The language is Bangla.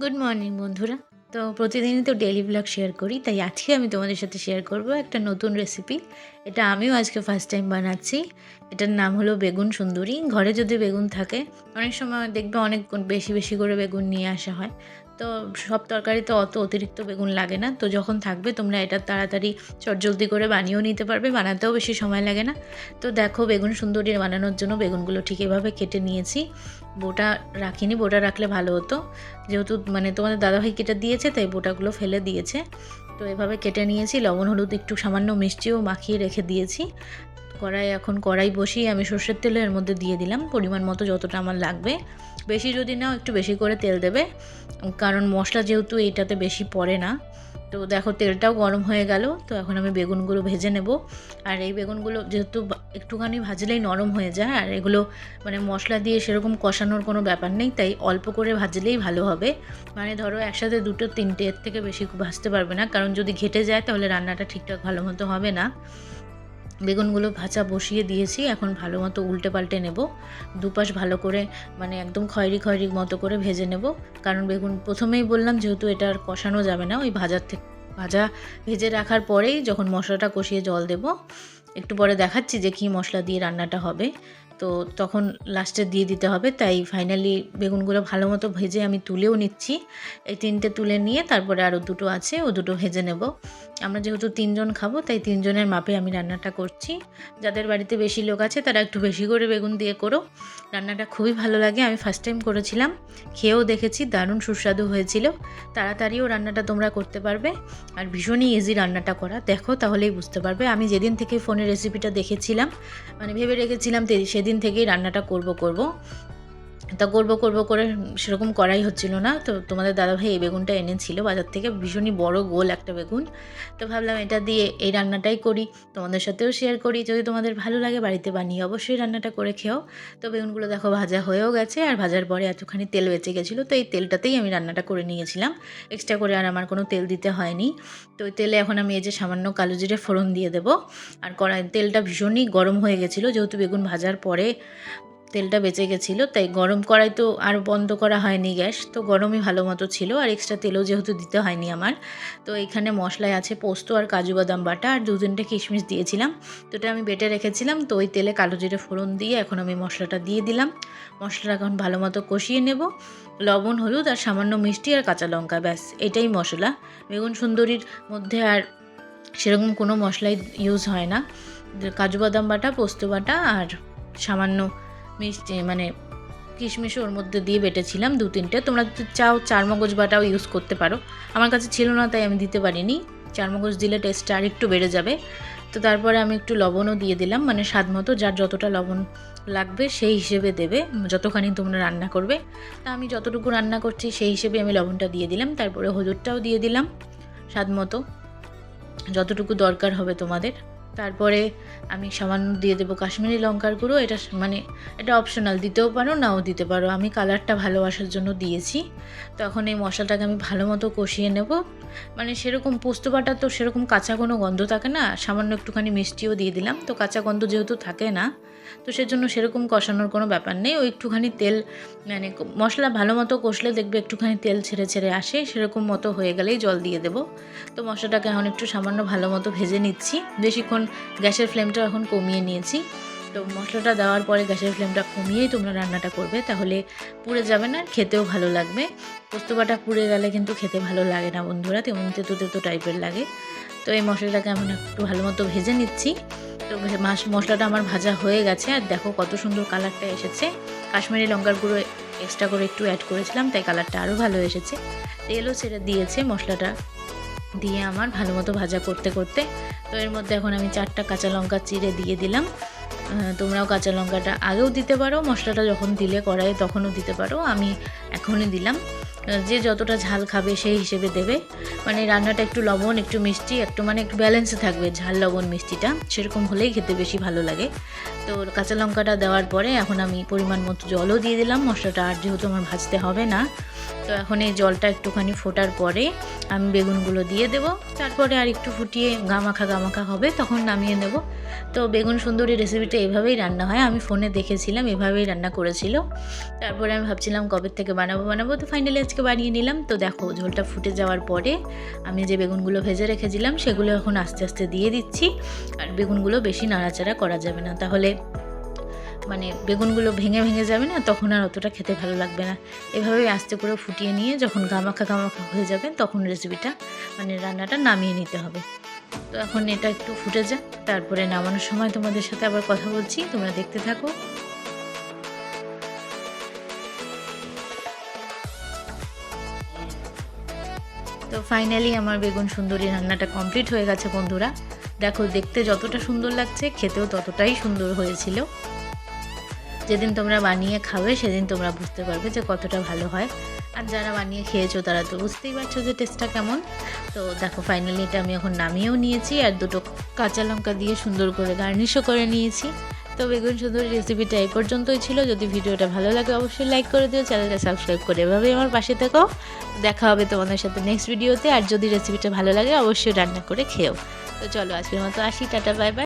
গুড মর্নিং বন্ধুরা। তো প্রতিদিনই তো ডেলি ব্লগ শেয়ার করি, তাই আজকে আমি তোমাদের সাথে শেয়ার করব একটা নতুন রেসিপি এটা আমিও আজকে ফার্স্ট টাইম বানাচ্ছি। এটার নাম হলো বেগুন সুন্দরী। ঘরে যদি বেগুন থাকে, অনেক সময় দেখবে অনেক বেশি বেশি করে বেগুন নিয়ে আসা হয়। তো সব তরকারিতে অত অতিরিক্ত বেগুন লাগে না। তো যখন থাকবে তোমরা এটা তাড়াতাড়ি চটজলদি করে বানিয়েও নিতে পারবে, বানাতেও বেশি সময় লাগে না। তো দেখো বেগুন সুন্দরী বানানোর জন্য বেগুনগুলো ঠিক এভাবে কেটে নিয়েছি। বোটা রাখিনি, বোটা রাখলে ভালো হতো। যেহেতু মানে তোমাদের দাদাভাই কেটে দিয়েছে, তাই বোটাগুলো ফেলে দিয়েছে। তো এভাবে কেটে নিয়েছি, লবণ, হলুদ, একটু সামান্য মিষ্টিও মাখিয়ে রেখে দিয়েছি। কড়াই এখন কড়াই বসিয়ে আমি সর্ষের তেল এর মধ্যে দিয়ে দিলাম। পরিমাণ মতো যতটা আমার লাগবে। বেশি যদি নাও, একটু বেশি করে তেল দেবে। কারণ মশলা যেহেতু এইটাতে বেশি পড়ে না। তো দেখো, তেলটাও গরম হয়ে গেল। তো এখন আমি বেগুনগুলো ভেজে নেব। আর এই বেগুনগুলো যেহেতু একটুখানি ভাজলেই নরম হয়ে যায়। আর এগুলো মানে মশলা দিয়ে সেরকম কষানোর কোনো ব্যাপার নেই। তাই অল্প করে ভাজলেই ভালো হবে। মানে ধরো, একসাথে দুটো, তিনটে, এর থেকে বেশি ভাজতে পারবে না। কারণ যদি ঘেটে যায়, তাহলে রান্নাটা ঠিকঠাক ভালো মতো হবে না। বেগুনগুলো ভাজা বসিয়ে দিয়েছি, এখন ভালো মতো উল্টে পাল্টে নেব। দুপাশ ভালো করে মানে একদম খয়রি খয়রি মতো করে ভেজে নেব। কারণ বেগুন প্রথমেই বললাম যেহেতু এটা আর কষানো যাবে না, ওই ভাজার থেকে ভাজা ভেজে রাখার পরেই যখন মশলাটা কষিয়ে জল দেব একটু পরে দেখাচ্ছি যে কী মশলা দিয়ে রান্নাটা হবে। তো তখন লাস্টে দিয়ে দিতে হবে, তাই ফাইনালি বেগুনগুলো ভালো মতো ভেজে আমি তুলেও নিচ্ছি। এই তিনটে তুলে নিয়ে তারপরে আরও দুটো আছে, ও দুটো ভেজে নেব। আমরা যেহেতু তিনজন খাব, তাই তিনজনের মাপে আমি রান্নাটা করছি। যাদের বাড়িতে বেশি লোক আছে, তারা একটু বেশি করে বেগুন দিয়ে করো। রান্নাটা খুবই ভালো লাগে, আমি ফার্স্ট টাইম করেছিলাম। খেয়েও দেখেছি, দারুণ সুস্বাদু হয়েছিল। তাড়াতাড়িও রান্নাটা তোমরা করতে পারবে। আর ভীষণই ইজি রান্নাটা করা। দেখো তাহলেই বুঝতে পারবে। আমি যেদিন থেকে ফোনে রেসিপিটা দেখেছিলাম। মানে ভেবে রেখেছিলাম সেদিন থেকেই রান্নাটা করব করব। তা করব করব করে সেরকম করাই হচ্ছিল না। তো তোমাদের দাদাভাই এই বেগুনটা এনেছিল, বাজার থেকে ভীষণই বড় গোল একটা বেগুন। তো ভাবলাম এটা দিয়ে এই রান্নাটাই করি। তোমাদের সাথেও শেয়ার করি। যদি তোমাদের ভালো লাগে বাড়িতে বানিয়ে অবশ্যই রান্নাটা করে খেও। তো বেগুনগুলো দেখো ভাজা হয়েও গেছে আর ভাজার পরে এতখানি তেল বেঁচে গেছিল। তো এই তেলটাতেই আমি রান্নাটা করে নিয়েছিলাম। এক্সট্রা করে আর আমার কোনো তেল দিতে হয়নি। তো ওই তেলে এখন আমি এই যে সামান্য কালো জিরে ফোড়ন দিয়ে দেবো। আর কড়াই তেলটা ভীষণই গরম হয়ে গেছিল। যেহেতু বেগুন ভাজার পরে তেলটা বেঁচে গেছিল, তাই গরম করাই তো আর বন্ধ করা হয়নি গ্যাস, তো গরমই ভালো মতো ছিল, আর এক্সট্রা তেলও যেহেতু দিতে হয়নি আমার। তো এখানে মশলায় আছে পোস্ত আর কাজু বাদাম বাটা, আর দু তিনটে কিশমিশ দিয়েছিলাম। তো ওটা আমি বেটে রেখেছিলাম, তো ওই তেলে কালো জিরে ফোড়ন দিয়ে এখন আমি মশলাটা দিয়ে দিলাম। মশলাটা এখন ভালো মতো কষিয়ে নেব। লবণ, হলুদ আর সামান্য মিষ্টি আর কাঁচা লঙ্কা, ব্যাস, এটাই মশলা। বেগুন সুন্দরীর মধ্যে আর সেরকম কোনো মশলাই ইউজ হয় না। কাজু বাদাম বাটা, পোস্ত বাটা আর সামান্য মিষ্টি মানে কিশমিশ ওর মধ্যে দিয়ে বেটেছিলাম দু তিনটে। তোমরা যদি চাও চার মগজ বাটাও ইউজ করতে পারো। আমার কাছে ছিল না, তাই আমি দিতে পারিনি। চার মগজ দিলে টেস্টটা আর একটু বেড়ে যাবে। তো তারপরে আমি একটু লবণও দিয়ে দিলাম মানে স্বাদ মতো যার যতটা লবণ লাগবে সেই হিসেবে দেবে, যতখানি তোমরা রান্না করবে। তা আমি যতটুকু রান্না করছি সেই হিসেবে আমি লবণটা দিয়ে দিলাম, তারপরে হলুদটাও দিয়ে দিলাম স্বাদ মতো। যতটুকু দরকার হবে তোমাদের। তারপরে আমি সামান্য দিয়ে দেবো কাশ্মীরি লঙ্কার গুঁড়ো। এটা মানে এটা অপশনাল দিতেও পারো, নাও দিতে পারো। আমি কালারটা ভালোবাসার জন্য দিয়েছি। তো এখন এই মশলাটাকে আমি ভালো মতো কষিয়ে নেব। মানে সেরকম পোস্ত বাটা তো সেরকম কাঁচা কোনো গন্ধ থাকে না। সামান্য একটুখানি মিষ্টিও দিয়ে দিলাম। তো কাঁচা গন্ধ যেহেতু থাকে না, তো সেজন্য সেরকম কষানোর কোনো ব্যাপার নেই। ওই একটুখানি তেল মানে মশলা ভালো মতো কষলে দেখবে একটুখানি তেল ছেড়ে ছেড়ে আসে। সেরকম মতো হয়ে গেলেই জল দিয়ে দেবো। তো মশলাটাকে এখন একটু সামান্য ভালো মতো ভেজে নিচ্ছি। বেশিক্ষণ গ্যাসের ফ্লেমটা এখন কমিয়ে নিয়েছি। তো মশলাটা দেওয়ার পরে গ্যাসের ফ্লেমটা কমিয়েই তোমরা রান্নাটা করবে। তাহলে পুড়ে যাবে না, খেতেও ভালো লাগবে। পোস্ত বাটা পুড়ে গেলে কিন্তু খেতে ভালো লাগে না বন্ধুরা, তেমন তেতো তেতো টাইপের লাগে। তো এই মশলাটাকে আমি একটু ভালো মতো ভেজে নিচ্ছি। তো মশলাটা আমার ভাজা হয়ে গেছে, আর দেখো কত সুন্দর কালারটা এসেছে। কাশ্মীরি লঙ্কার গুঁড়ো এক্সট্রা করে একটু অ্যাড করেছিলাম, তাই কালারটা আরও ভালো এসেছে। তেলও সেটা দিয়েছে মশলাটা। দিয়ে আমার ভালো মতো ভাজা করতে করতে। তো এর মধ্যে এখন আমি চারটা কাঁচা লঙ্কা চিড়ে দিয়ে দিলাম। তোমরাও কাঁচা লঙ্কাটা আগেও দিতে পারো, মশলাটা যখন দিলে কড়াই তখনও দিতে পারো। আমি এখনই দিলাম। যে যতটা ঝাল খাবে সেই হিসেবে দেবে। মানে রান্নাটা একটু লবণ, একটু মিষ্টি, একটু মানে একটু ব্যালেন্সে থাকবে ঝাল, লবণ, মিষ্টিটা। সেরকম হলেই খেতে বেশি ভালো লাগে। তো কাঁচা লঙ্কাটা দেওয়ার পরে এখন আমি পরিমাণ মতো জলও দিয়ে দিলাম। মশলাটা আর যেহেতু আমার ভাজতে হবে না, তো এখন এই জলটা একটুখানি ফোটার পরে আমি বেগুনগুলো দিয়ে দেবো। তারপরে আর একটু ফুটিয়ে গামাখা গামাখা হবে, তখন নামিয়ে নেব। তো বেগুন সুন্দরী রেসিপিটা এভাবেই রান্না হয়। আমি ফোনে দেখেছিলাম, এভাবেই রান্না করেছিল। তারপরে আমি ভাবছিলাম কবে থেকে বানাবো বানাবো। তো ফাইনালি আজকে আজকে বানিয়ে নিলাম। তো দেখো, ঝোলটা ফুটে যাওয়ার পরে আমি যে বেগুনগুলো ভেজে রেখেছিলাম, সেগুলো এখন আস্তে আস্তে দিয়ে দিচ্ছি। আর বেগুনগুলো বেশি নাড়াচাড়া করা যাবে না। তাহলে মানে বেগুনগুলো ভেঙে ভেঙে যাবে না, তখন আর অতটা খেতে ভালো লাগবে না। এভাবেই আস্তে করে ফুটিয়ে নিয়ে যখন গামাখা গামাখা হয়ে যাবে, তখন রেসিপিটা মানে রান্নাটা নামিয়ে নিতে হবে। তো এখন এটা একটু ফুটে যাক, তারপরে নামানোর সময় তোমাদের সাথে আবার কথা বলছি। তোমরা দেখতে থাকো। তো ফাইনালি আমার বেগুন সুন্দরী রান্নাটা কমপ্লিট হয়ে গেছে বন্ধুরা। দেখো, দেখতে যতটা সুন্দর লাগছে, খেতেও ততটাই সুন্দর হয়েছিল। যেদিন তোমরা বানিয়ে খাবে, সেদিন তোমরা বুঝতে পারবে যে কতটা ভালো হয়। আর যারা বানিয়ে খেয়েছো, তারা তো বুঝতেই পারছ যে টেস্টটা কেমন। তো দেখো ফাইনালি এটা আমি এখন নামিয়েও নিয়েছি, আর দুটো কাঁচা লঙ্কা দিয়ে সুন্দর করে গার্নিশও করে নিয়েছি। তো বেগুন সুন্দর রেসিপিটা এই পর্যন্তই ছিল। যদি ভিডিওটা ভালো লাগে, অবশ্যই লাইক করে দিও, চ্যানেলটা সাবস্ক্রাইব করে এভাবেই আমার পাশে থেকো। দেখা হবে তোমাদের সাথে নেক্সট ভিডিওতে আর যদি রেসিপিটা ভালো লাগে, অবশ্যই রান্না করে খেও তো চলো, আজকের মতো আসি, টাটা বাই বাই